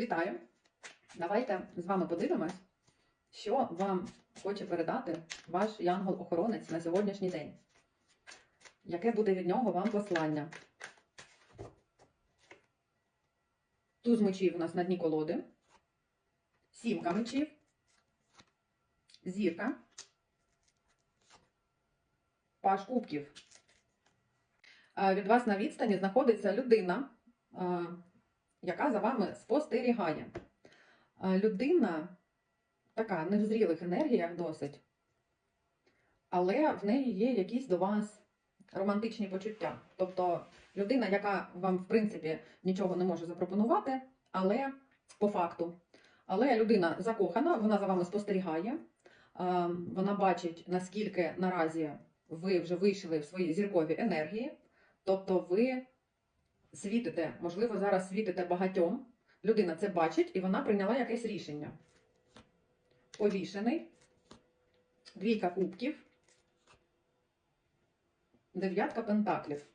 Вітаю! Давайте з вами подивимось, що вам хоче передати ваш янгол-охоронець на сьогоднішній день. Яке буде від нього вам послання? Туз мечів у нас на дні колоди, сімка мечів, зірка, паш кубків. Від вас на відстані знаходиться людина, а, яка за вами спостерігає. Людина така не в зрілих енергіях досить, але в неї є якісь до вас романтичні почуття. Тобто людина, яка вам, в принципі, нічого не може запропонувати, але по факту. Але людина закохана, вона за вами спостерігає, вона бачить, наскільки наразі ви вже вийшли в свої зіркові енергії, тобто ви світите, можливо, зараз світите багатьом. Людина це бачить і вона прийняла якесь рішення. Повішений, двійка кубків, дев'ятка пентаклів.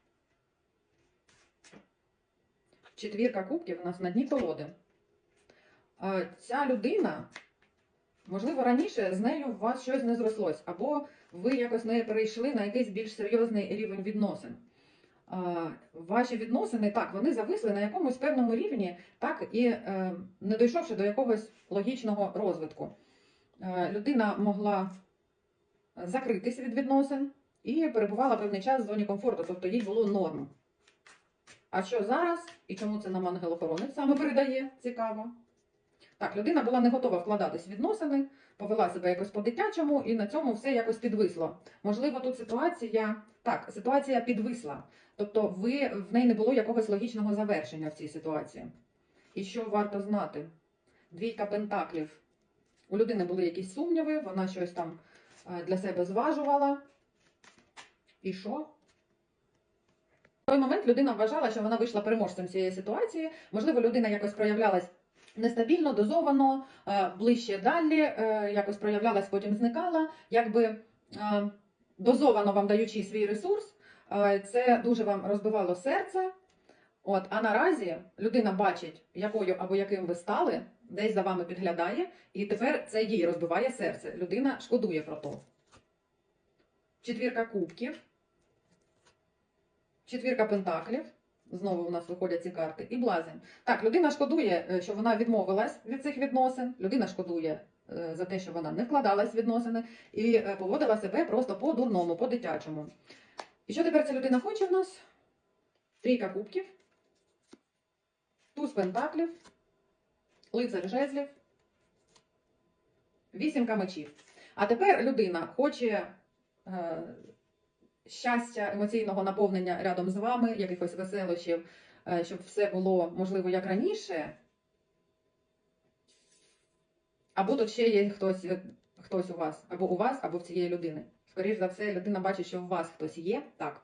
Четвірка кубків у нас на дні колоди. Ця людина, можливо, раніше з нею у вас щось не зрослось, або ви якось не перейшли на якийсь більш серйозний рівень відносин. Ваші відносини, так, вони зависли на якомусь певному рівні, так і е, не дійшовши до якогось логічного розвитку. Е, людина могла закритись від відносин і перебувала певний час в зоні комфорту, тобто їй було норм. А що зараз і чому це нам ангел-охоронець саме передає? Цікаво. Так, людина була не готова вкладатись в відносини, повела себе якось по-дитячому, і на цьому все якось підвисло. Можливо, тут ситуація. Так, ситуація підвисла. Тобто, ви в неї не було якогось логічного завершення в цій ситуації. І що варто знати? Двійка пентаклів. У людини були якісь сумніви, вона щось там е, для себе зважувала. І що? В той момент людина вважала, що вона вийшла переможцем цієї ситуації. Можливо, людина якось проявлялась нестабільно, дозовано, е, ближче далі, е, якось проявлялась, потім зникала. Якби е, дозовано вам даючи свій ресурс, це дуже вам розбивало серце. От, а наразі людина бачить, якою або яким ви стали, десь за вами підглядає, і тепер це їй розбиває серце. Людина шкодує про то. Четвірка кубків, четвірка пентаклів. Знову у нас виходять ці карти, і блазень. Так, людина шкодує, е, що вона відмовилась від цих відносин. Людина шкодує е, за те, що вона не вкладалась в відносини і е, поводила себе просто по-дурному, по-дитячому. І що тепер ця людина хоче в нас? Трійка кубків, туз пентаклів, лицар жезлів, вісімка мечів. А тепер людина хоче щастя, емоційного наповнення рядом з вами, якихось веселощів, е, щоб все було можливо як раніше. Або тут ще є хтось, е, хтось у вас, або у вас, або в цієї людини. Скоріше за все, людина бачить, що у вас хтось є. Так.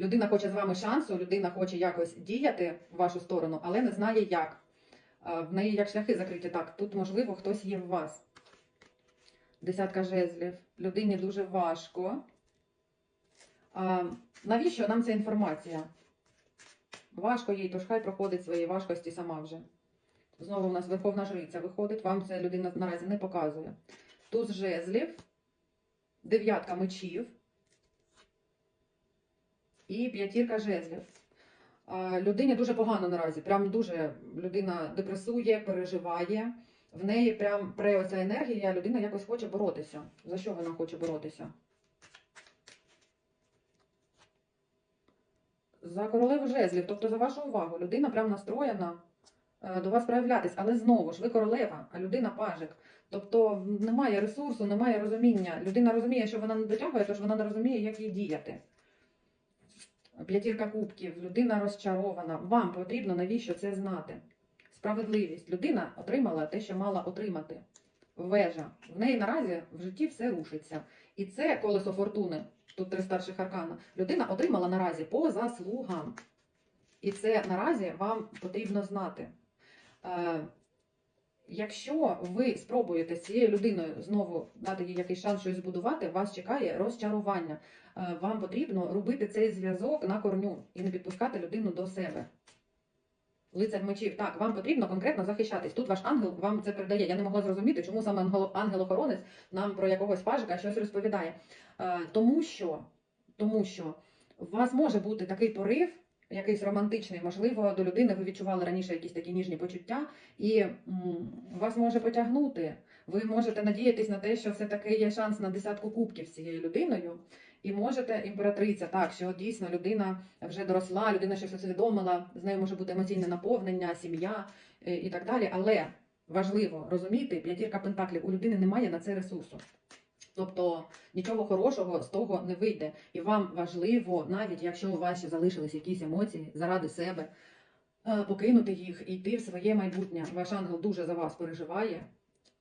Людина хоче з вами шансу, людина хоче якось діяти в вашу сторону, але не знає як. Е, В неї як шляхи закриті. Так, тут, можливо, хтось є в вас. Десятка жезлів. Людині дуже важко. Навіщо нам ця інформація? Важко їй, тож хай проходить свої важкості сама вже. Знову у нас Верховна Жриця виходить, вам це людина наразі не показує. Туз жезлів, дев'ятка мечів і п'ятірка жезлів. Людині дуже погано наразі. Прям дуже людина депресує, переживає. В неї прям пре оця енергія, людина якось хоче боротися. За що вона хоче боротися? За королеву жезлів, тобто за вашу увагу. Людина прям настроєна е, до вас проявлятись, але знову ж ви королева, а людина пажик. Тобто немає ресурсу, немає розуміння. Людина розуміє, що вона не дотягує, тож вона не розуміє, як їй діяти. П'ятірка кубків, людина розчарована. Вам потрібно навіщо це знати? Справедливість. Людина отримала те, що мала отримати. Вежа. В неї наразі в житті все рушиться. І це колесо фортуни. Тут три старших аркана. Людина отримала наразі по заслугам. І це наразі вам потрібно знати. Е, якщо ви спробуєте з цією людиною знову дати їй якийсь шанс щось збудувати, вас чекає розчарування. Е, вам потрібно робити цей зв'язок на корню і не підпускати людину до себе. Лицар мечів, так, вам потрібно конкретно захищатись. Тут ваш ангел вам це передає. Я не могла зрозуміти, чому саме ангел- ангел-охоронець нам про якогось пажика щось розповідає. Е, тому що, тому що у вас може бути такий порив, якийсь романтичний, можливо, до людини ви відчували раніше якісь такі ніжні почуття, і вас може потягнути. Ви можете надіятись на те, що все-таки є шанс на десятку кубків з цією людиною. І можете імператриця, так, що дійсно людина вже доросла, людина щось усвідомила, з нею може бути емоційне наповнення, сім'я е, і так далі. Але важливо розуміти, п'ятірка пентаклів у людини немає на це ресурсу. Тобто нічого хорошого з того не вийде. І вам важливо, навіть якщо у вас ще залишились якісь емоції заради себе, е, покинути їх і йти в своє майбутнє. Ваш ангел дуже за вас переживає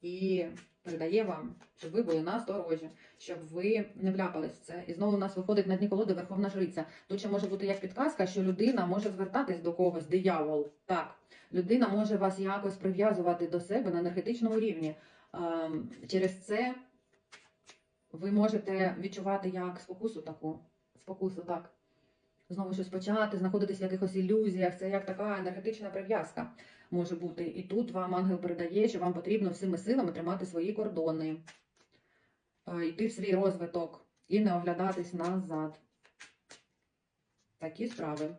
і передає вам, щоб ви були насторожі, щоб ви не вляпались в це. І знову у нас виходить на дні колоди Верховна Жриця. Тут ще може бути як підказка, що людина може звертатись до когось, диявол. Так, людина може вас якось прив'язувати до себе на енергетичному рівні. Ем, Через це ви можете відчувати як спокусу таку. Спокусу, так. Знову щось почати, знаходитись в якихось ілюзіях. Це як така енергетична прив'язка може бути. І тут вам ангел передає, що вам потрібно всіми силами тримати свої кордони, е, йти в свій розвиток і не оглядатись назад. Такі справи.